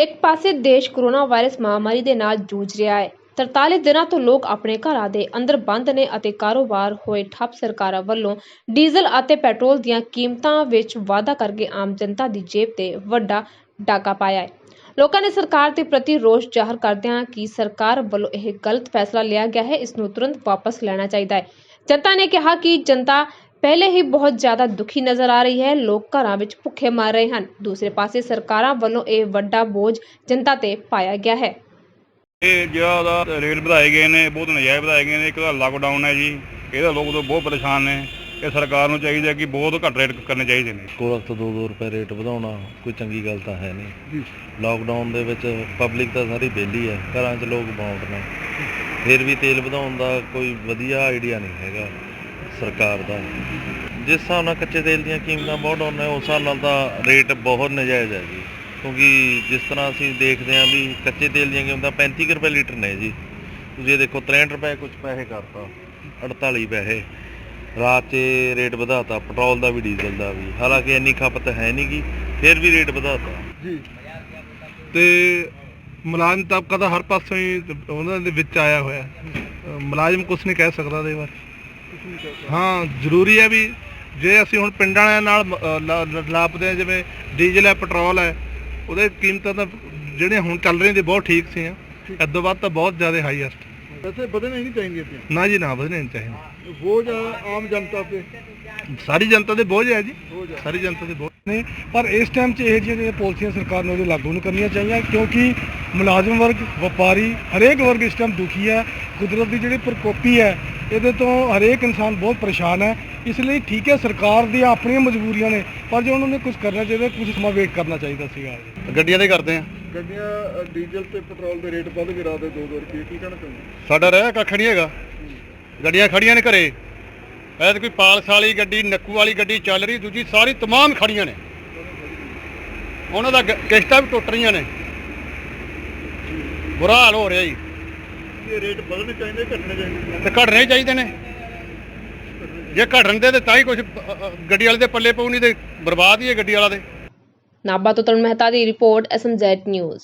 ਇੱਕ ਪਾਸੇ ਦੇਸ਼ ਕਰੋਨਾ ਵਾਇਰਸ ਮਹਾਮਾਰੀ ਦੇ ਨਾਲ ਜੂਝ ਰਿਹਾ ਹੈ। 43 ਦਿਨਾਂ ਤੋਂ ਲੋਕ ਆਪਣੇ ਘਰਾਂ ਦੇ ਅੰਦਰ ਬੰਦ ਨੇ ਅਤੇ ਕਾਰੋਬਾਰ ਹੋਏ ਠੱਪ ਸਰਕਾਰਾਂ ਵੱਲੋਂ ਡੀਜ਼ਲ ਅਤੇ ਪੈਟਰੋਲ ਦੀਆਂ ਕੀਮਤਾਂ ਵਿੱਚ ਵਾਧਾ ਕਰਕੇ ਆਮ ਜਨਤਾ ਦੀ ਜੇਬ ਤੇ ਵੱਡਾ ਡਾਕਾ ਪਾਇਆ ਹੈ। ਲੋਕਾਂ ਨੇ ਸਰਕਾਰ ਦੇ ਪ੍ਰਤੀ ਰੋਸ ਜ਼ਾਹਰ ਕਰਦਿਆਂ ਕਿ ਸਰਕਾਰ ਵੱਲੋਂ ਇਹ ਗਲਤ ਫੈਸਲਾ ਲਿਆ ਗਿਆ ਹੈ। ਇਸ ਨੂੰ ਤੁਰੰਤ ਵਾਪਸ ਲੈਣਾ ਚਾਹੀਦਾ ਹੈ। ਜਨਤਾ ਨੇ ਕਿਹਾ ਕਿ ਜਨਤਾ ਪਹਿਲੇ ਹੀ ਬਹੁਤ ਜ਼ਿਆਦਾ ਦੁਖੀ ਨਜ਼ਰ ਆ ਰਹੀ ਹੈ। ਲੋਕ ਘਰਾਂ ਵਿੱਚ ਭੁੱਖੇ ਮਰ ਰਹੇ ਹਨ। ਦੂਸਰੇ ਪਾਸੇ ਸਰਕਾਰਾਂ ਵੱਲੋਂ ਇਹ ਵੱਡਾ ਬੋਝ ਜਨਤਾ ਤੇ ਪਾਇਆ ਗਿਆ ਹੈ। ਇਹ ਜਿਹੜਾ ਉਹਦਾ ਰੇਟ ਵਧਾਏ ਗਏ ਨੇ ਬਹੁਤ ਨਜਾਇਜ਼ ਵਧਾਏ ਗਏ ਨੇ। ਇੱਕ ਤਾਂ ਲਾਕਡਾਊਨ ਹੈ ਜੀ। ਇਹਦਾ ਲੋਕ ਤਾਂ ਬਹੁਤ ਪਰੇਸ਼ਾਨ ਨੇ। ਇਹ ਸਰਕਾਰ ਨੂੰ ਚਾਹੀਦਾ ਕਿ ਬਹੁਤ ਘੱਟ ਰੇਟ ਕਰਨੇ ਚਾਹੀਦੇ ਨੇ। ਕੋਲ ਤੋਂ 2-2 ਰੁਪਏ ਰੇਟ ਵਧਾਉਣਾ ਕੋਈ ਚੰਗੀ ਗੱਲ ਤਾਂ ਹੈ ਨਹੀਂ। ਲਾਕਡਾਊਨ ਦੇ ਵਿੱਚ ਪਬਲਿਕ ਤਾਂ ਸਾਰੀ ਵਿਹਲੀ ਹੈ। ਘਰਾਂ 'ਚ ਲੋਕ ਬਾਉਂਡ ਨੇ। ਫਿਰ ਵੀ ਤੇਲ ਵਧਾਉਣ ਦਾ ਕੋਈ ਵਧੀਆ ਆਈਡੀਆ ਨਹੀਂ ਹੈਗਾ। ਸਰਕਾਰ ਦਾ ਜਿਸ ਹਿਸਾਬ ਨਾਲ ਕੱਚੇ ਤੇਲ ਦੀਆਂ ਕੀਮਤਾਂ ਬਹੁਤ ਡਾਊਨ ਨੇ ਉਸ ਹਿਸਾਬ ਨਾਲ ਤਾਂ ਰੇਟ ਬਹੁਤ ਨਜਾਇਜ਼ ਹੈ ਜੀ। ਕਿਉਂਕਿ ਜਿਸ ਤਰ੍ਹਾਂ ਅਸੀਂ ਦੇਖਦੇ ਹਾਂ ਵੀ ਕੱਚੇ ਤੇਲ ਦੀਆਂ ਕੀਮਤਾਂ 35 ਕੁ ਰੁਪਏ ਲੀਟਰ ਨੇ ਜੀ। ਤੁਸੀਂ ਇਹ ਦੇਖੋ 63 ਰੁਪਏ ਕੁਝ ਪੈਸੇ ਕਰਤਾ 48 ਪੈਸੇ। ਰਾਤ 'ਚ ਰੇਟ ਵਧਾਤਾ ਪੈਟਰੋਲ ਦਾ ਵੀ ਡੀਜ਼ਲ ਦਾ ਵੀ। ਹਾਲਾਂਕਿ ਇੰਨੀ ਖਪਤ ਹੈ ਨਹੀਂ ਗੀ ਫਿਰ ਵੀ ਰੇਟ ਵਧਾਤਾ। ਜੀ। ਤੇ ਮੁਲਾਜ਼ਮ ਤਬਕਾ ਤਾਂ ਹਰ ਪਾਸੋਂ ਹੀ ਉਹਨਾਂ ਦੇ ਵਿੱਚ ਆਇਆ ਹੋਇਆ। ਮੁਲਾਜ਼ਮ ਕੁਝ ਨਹੀਂ ਕਹਿ ਸਕਦਾ ਦੇ ਬਾਰੇ। ਹਾਂ ਜ਼ਰੂਰੀ ਹੈ ਵੀ ਜੇ ਅਸੀਂ ਹੁਣ ਪਿੰਡਾਂ ਵਾਲਿਆਂ ਨਾਲ ਅਹ, ਲਾ- ਲਾ- ਲਾਪਦੇ ਹਾਂ ਜਿਵੇਂ ਡੀਜ਼ਲ ਹੈ ਪੈਟਰੋਲ ਹੈ ਉਹਦੇ ਕੀਮਤਾਂ ਤਾਂ ਜਿਹੜੀਆਂ ਹੁਣ ਚੱਲ ਰਹੀਆਂ ਤੇ ਬਹੁਤ ਠੀਕ ਸੀ ਇਦੋਂ ਬਾਅਦ ਤਾਂ ਬਹੁਤ ਜ਼ਿਆਦਾ ਹਾਈਐਸਟ ਵੈਸੇ ਵਧਣੇ ਨਹੀਂ ਚਾਹੀਦੇ ਤੇ ਨਾ ਜੀ ਨਾ ਵਧਣੇ ਨਹੀਂ ਚਾਹੀਦੇ। ਬੋਝ ਆ ਆਮ ਜਨਤਾ ਤੇ? ਸਾਰੀ ਜਨਤਾ ਦੇ ਬੋਝ ਹੈ ਜੀ। ਬੋਝ ਆ। ਸਾਰੀ ਜਨਤਾ ਦੇ ਬੋਝ ਨੇ। ਪਰ ਇਸ ਟਾਈਮ 'ਚ ਇਹ ਜਿਹੜੀਆਂ ਪਾਲਿਸੀਆਂ ਸਰਕਾਰ ਨੂੰ ਉਹਦੇ ਲਾਗੂ ਨਹੀਂ ਕਰਨੀਆਂ ਚਾਹੀਦੀਆਂ ਕਿਉਂਕਿ ਮੁਲਾਜ਼ਮ ਵਰਗ ਵਪਾਰੀ ਹਰੇਕ ਵਰਗ ਇਸ ਟਾਈਮ ਦੁਖੀ ਹੈ। ਕੁਦਰਤ ਦੀ ਜਿਹੜੀ ਪ੍ਰਕੋਪੀ ਹੈ ਇਹਦੇ ਤੋਂ ਹਰੇਕ ਇਨਸਾਨ ਬਹੁਤ ਪਰੇਸ਼ਾਨ ਹੈ। ਇਸ ਲਈ ਠੀਕ ਹੈ ਸਰਕਾਰ ਦੀਆਂ ਆਪਣੀਆਂ ਮਜਬੂਰੀਆਂ ਨੇ ਪਰ ਜੇ ਉਹਨਾਂ ਨੇ ਕੁਝ ਕਰਨਾ ਚਾਹੀਦਾ ਕੁਝ ਸਮਾਂ ਵੇਟ ਕਰਨਾ ਚਾਹੀਦਾ ਸੀਗਾ ਗੱਡੀਆਂ ਦੇ ਕਰਦੇ ਆ। ਗੱਡੀਆਂ ਡੀਜ਼ਲ ਤੇ ਪੈਟਰੋਲ ਦੇ ਰੇਟ ਵੱਧ ਗਿਰਾ ਦੇ 2-2 ਰੁਪਏ ਕੀ ਕਹਿਣਾ ਚਾਹੁੰਦੇ? ਸਾਡਾ ਰਹਿ ਕੱਖ ਨਹੀਂ ਹੈਗਾ। ਗੱਡੀਆਂ ਖੜੀਆਂ ਨੇ ਘਰੇ। ਐ ਕੋਈ ਪਾਲਸ ਵਾਲੀ ਗੱਡੀ ਨੱਕੂ ਵਾਲੀ ਗੱਡੀ ਚੱਲ ਰਹੀ ਦੂਜੀ ਸਾਰੀ ਤਮਾਮ ਖੜੀਆਂ ਨੇ। ਉਹਨਾਂ ਦਾ ਕਿਸ਼ਤਾਂ ਵੀ ਟੁੱਟ ਰਹੀਆਂ ਨੇ। ਬੁਰਾ ਹਾਲ ਹੋ ਰਿਹਾ ਜੀ। ਇਹ ਚਾਹੀਦੇ ਤੇ ਘਟਣੇ ਹੀ ਚਾਹੀਦੇ ਨੇ। ਜੇ ਘਟਣ ਦੇ ਤੇ ਤਾਂ ਹੀ ਕੁਝ ਗੱਡੀ ਵਾਲੇ ਦੇ ਪੱਲੇ ਪਊ ਨਹੀਂ ਤੇ ਬਰਬਾਦ ਹੀ ਹੈ ਗੱਡੀ ਵਾਲਾ ਦੇ ਨਾਬਾ ਤੋਂ ਤਰੁਣ ਮਹਿਤਾ ਦੀ ਰਿਪੋਰਟ ਐਸਐਮਜ਼ੈਡ ਨਿਊਜ਼।